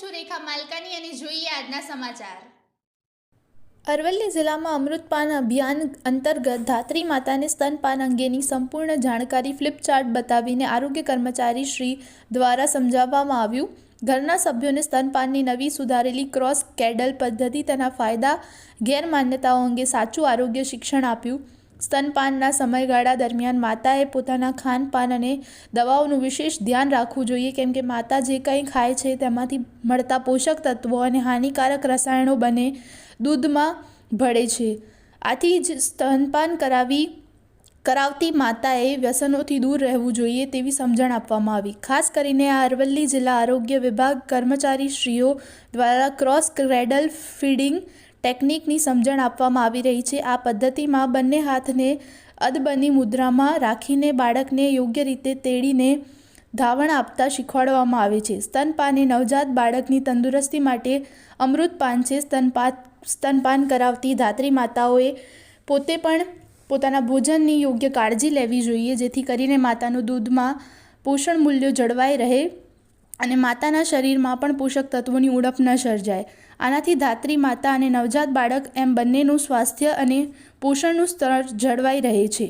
સુરેખા માલકાની અને જોઈએ આજના સમાચાર. અરવલ્લી જિલ્લામાં અમૃતપાન અભિયાન અંતર્ગત ધાત્રી માતાને સ્તનપાન અંગેની સંપૂર્ણ જાણકારી ફ્લિપચાર્ટ બતાવીને આરોગ્ય કર્મચારી શ્રી દ્વારા સમજાવવામાં આવ્યું. ઘરના સભ્યોને સ્તનપાનની નવી સુધારેલી ક્રોસ કેડલ પદ્ધતિ તેના ફાયદા, ગેરમાન્યતાઓ અંગે સાચું આરોગ્ય શિક્ષણ આપ્યું. સ્તનપાનના સમયગાળા દરમિયાન માતાએ પોતાના ખાનપાન અને દવાઓનું વિશેષ ધ્યાન રાખવું જોઈએ. કેમ કે માતા જે કંઈ ખાય છે તેમાંથી મળતા પોષક તત્વો અને હાનિકારક રસાયણો બને દૂધમાં ભળે છે. આથી જ સ્તનપાન કરાવી, કરાવતી માતાએ વ્યસનોથી દૂર રહેવું જોઈએ તેવી સમજણ આપવામાં આવી. ખાસ કરીને આ અરવલ્લી જિલ્લા આરોગ્ય વિભાગ કર્મચારીશ્રીઓ દ્વારા ક્રોસ ક્રેડલ ફીડિંગ ટેકનિકની સમજણ આપવામાં આવી રહી છે. આ પદ્ધતિમાં બંને હાથને અદબની મુદ્રામાં રાખીને બાળકને યોગ્ય રીતે તેડીને ધાવણ આપતા શીખવાડવામાં આવે છે. સ્તનપાન એ નવજાત બાળકની તંદુરસ્તી માટે અમૃતપાન છે. સ્તનપાન સ્તનપાન કરાવતી ધાત્રી માતાઓએ પોતે પણ પોતાના ભોજનની યોગ્ય કાળજી લેવી જોઈએ, જેથી કરીને માતાનું દૂધમાં પોષણ મૂલ્યો જળવાઈ રહે. અને માતાના શરીરમાં પણ પોષક તત્વોની ઉણપ ન સર્જાય. આનાથી ધાત્રી માતા અને નવજાત બાળક એમ બંનેનું સ્વાસ્થ્ય અને પોષણનું સ્તર જળવાઈ રહે છે.